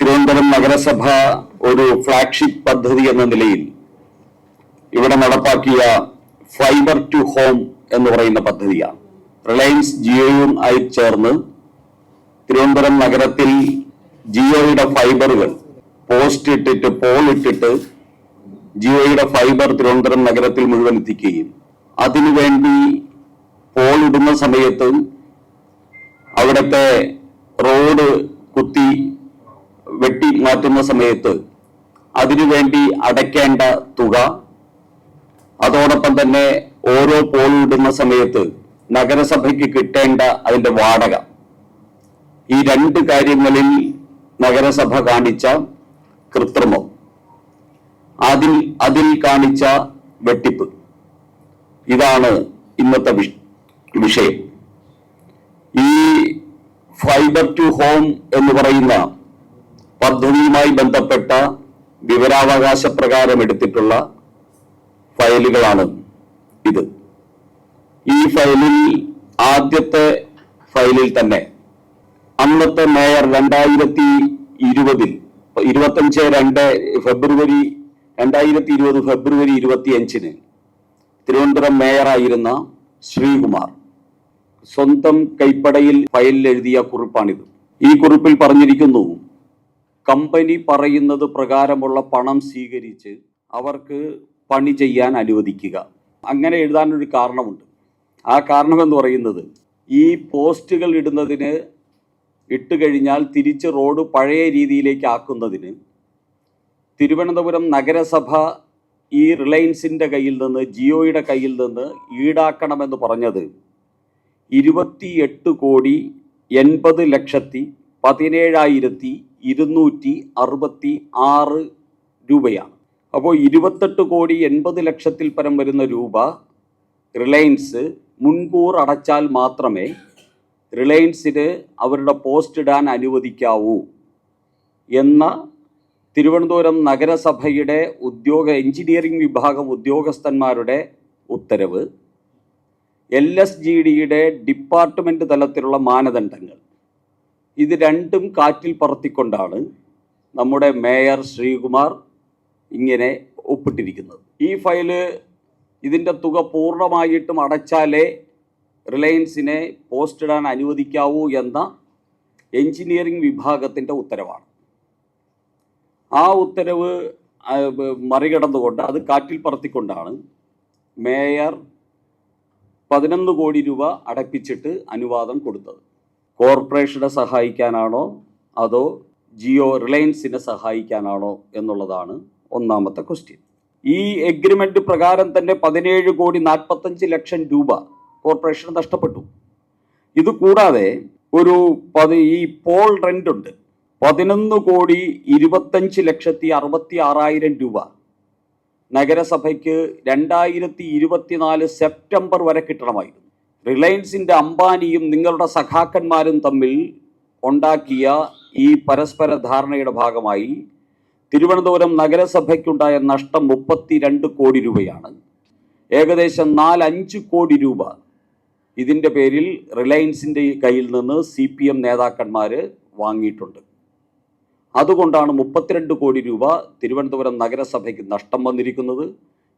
തിരുവനന്തപുരം നഗരസഭ ഒരു ഫ്ലാഗ്ഷിപ്പ് പദ്ധതി എന്ന നിലയിൽ ഇവിടെ നടപ്പാക്കിയ ഫൈബർ ടു ഹോം എന്ന് പറയുന്ന പദ്ധതിയാണ്. റിലയൻസ് ജിയോയും ആയി ചേർന്ന് തിരുവനന്തപുരം നഗരത്തിൽ ജിയോയുടെ ഫൈബറുകൾ പോസ്റ്റ് ഇട്ടിട്ട് പോൾ ഇട്ടിട്ട് ജിയോയുടെ ഫൈബർ തിരുവനന്തപുരം നഗരത്തിൽ മുഴുവൻ എത്തിക്കുകയും അതിനുവേണ്ടി പോൾ ഇടുന്ന സമയത്ത് അവിടുത്തെ റോഡ് കുത്തി വെട്ടി മാറ്റുന്ന സമയത്ത് അതിനുവേണ്ടി അടയ്ക്കേണ്ട തുക അതോടൊപ്പം തന്നെ ഓരോ പോൾ ഇടുന്ന സമയത്ത് നഗരസഭയ്ക്ക് കിട്ടേണ്ട അതിന്റെ വാടക. ഈ രണ്ട് കാര്യങ്ങളിൽ നഗരസഭ കാണിച്ച കൃത്രിമം. അതിൽ അതിൽ കാണിച്ച വെട്ടിപ്പ്. ഇതാണ് ഇന്നത്തെ വിഷ- വിഷയം. ഈ ഫൈബർ ടു ഹോം എന്ന് പറയുന്ന പദ്ധതിയുമായി ബന്ധപ്പെട്ട വിവരാവകാശ പ്രകാരം എടുത്തിട്ടുള്ള ഫയലുകളാണ് ഇത്. ഈ ഫയലിൽ ആദ്യത്തെ ഫയലിൽ തന്നെ അന്നത്തെ മേയർ രണ്ടായിരത്തി ഇരുപതിൽ ഇരുപത്തഞ്ച് രണ്ട് ഫെബ്രുവരി രണ്ടായിരത്തി ഇരുപത് ഫെബ്രുവരി ഇരുപത്തിയഞ്ചിന് തിരുവനന്തപുരം മേയറായിരുന്ന ശ്രീകുമാർ സ്വന്തം കൈപ്പടയിൽ ഫയലിൽ എഴുതിയ കുറിപ്പാണിത്. ഈ കുറിപ്പിൽ പറഞ്ഞിരിക്കുന്നു കമ്പനി പറയുന്നത് പ്രകാരമുള്ള പണം സ്വീകരിച്ച് അവർക്ക് പണി ചെയ്യാൻ അനുവദിക്കുക. അങ്ങനെ എഴുതാനൊരു കാരണമുണ്ട്. ആ കാരണമെന്ന് പറയുന്നത് ഈ പോസ്റ്റുകൾ ഇടുന്നതിന് ഇട്ട് കഴിഞ്ഞാൽ തിരിച്ച് റോഡ് പഴയ രീതിയിലേക്ക് ആക്കുന്നതിന് തിരുവനന്തപുരം നഗരസഭ ഈ റിലയൻസിന്റെ കയ്യിൽ നിന്ന് ജിയോയുടെ കയ്യിൽ നിന്ന് ഈടാക്കണമെന്ന് പറഞ്ഞത് ഇരുപത്തിയെട്ട് കോടി എൺപത് ലക്ഷത്തി പതിനേഴായിരത്തി ഇരുന്നൂറ്റി അറുപത്തി ആറ് രൂപയാണ്. അപ്പോൾ ഇരുപത്തെട്ട് കോടി എൺപത് ലക്ഷത്തിൽ പരം വരുന്ന രൂപ റിലയൻസ് മുൻകൂർ അടച്ചാൽ മാത്രമേ റിലയൻസിന് അവരുടെ പോസ്റ്റ് ഇടാൻ അനുവദിക്കാവൂ എന്ന തിരുവനന്തപുരം നഗരസഭയുടെ ഉദ്യോഗ എഞ്ചിനീയറിംഗ് വിഭാഗം ഉദ്യോഗസ്ഥന്മാരുടെ ഉത്തരവ് എൽ എസ് ജി ഡിയുടെ ഡിപ്പാർട്ട്മെന്റ് തലത്തിലുള്ള മാനദണ്ഡങ്ങൾ. ഇത് രണ്ടും കാറ്റിൽ പറത്തിക്കൊണ്ടാണ് നമ്മുടെ മേയർ ശ്രീകുമാർ ഇങ്ങനെ ഒപ്പിട്ടിരിക്കുന്നത്. ഈ ഫയൽ ഇതിന്റെ തുക പൂർണമായിട്ടും അടച്ചാലേ റിലയൻസിനെ പോസ്റ്റ് ഇടാൻ അനുവദിക്കാവൂ എന്ന എഞ്ചിനീയറിംഗ് വിഭാഗത്തിന്റെ ഉത്തരവാണ്. ആ ഉത്തരവ് മറികടന്നുകൊണ്ട് അത് കാറ്റിൽ പറത്തിക്കൊണ്ടാണ് മേയർ പതിനൊന്ന് കോടി രൂപ അടപ്പിച്ചിട്ട് അനുവാദം കൊടുത്തത്. കോർപ്പറേഷനെ സഹായിക്കാനാണോ അതോ ജിയോ റിലയൻസിനെ സഹായിക്കാനാണോ എന്നുള്ളതാണ് ഒന്നാമത്തെ ക്വസ്റ്റ്യൻ ഈ എഗ്രിമെന്റ് പ്രകാരം തന്നെ പതിനേഴ് കോടി നാൽപ്പത്തഞ്ച് ലക്ഷം രൂപ കോർപ്പറേഷൻ നഷ്ടപ്പെട്ടു. ഇത് കൂടാതെ ഒരു പതി ഈ പോൾ റെന്റ് ഉണ്ട്. പതിനൊന്ന് കോടി ഇരുപത്തഞ്ച് ലക്ഷത്തി അറുപത്തി ആറായിരം രൂപ. നഗരസഭയ്ക്ക് രണ്ടായിരത്തി ഇരുപത്തിനാല് സെപ്റ്റംബർ വരെ കിട്ടണമായിരുന്നു. റിലയൻസിന്റെ അംബാനിയും നിങ്ങളുടെ സഖാക്കന്മാരും തമ്മിൽ ഉണ്ടാക്കിയ ഈ പരസ്പര ധാരണയുടെ ഭാഗമായി തിരുവനന്തപുരം നഗരസഭയ്ക്കുണ്ടായ നഷ്ടം മുപ്പത്തിരണ്ട് കോടി രൂപയാണ്. ഏകദേശം നാലഞ്ച് കോടി രൂപ. ഇതിന്റെ പേരിൽ റിലയൻസിന്റെ കയ്യിൽ നിന്ന് സി പി എം നേതാക്കന്മാർ വാങ്ങിയിട്ടുണ്ട്. അതുകൊണ്ടാണ് മുപ്പത്തിരണ്ട് കോടി രൂപ തിരുവനന്തപുരം നഗരസഭയ്ക്ക് നഷ്ടം വന്നിരിക്കുന്നത്.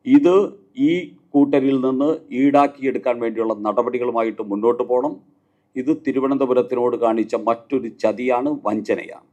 ഇത് ഈ കൂട്ടരിൽ നിന്ന് ഈടാക്കിയെടുക്കാൻ വേണ്ടിയുള്ള നടപടികളുമായിട്ട് മുന്നോട്ട് പോകണം ഇത് തിരുവനന്തപുരത്തിനോട് കാണിച്ച മറ്റൊരു ചതിയാണ് വഞ്ചനയാണ്.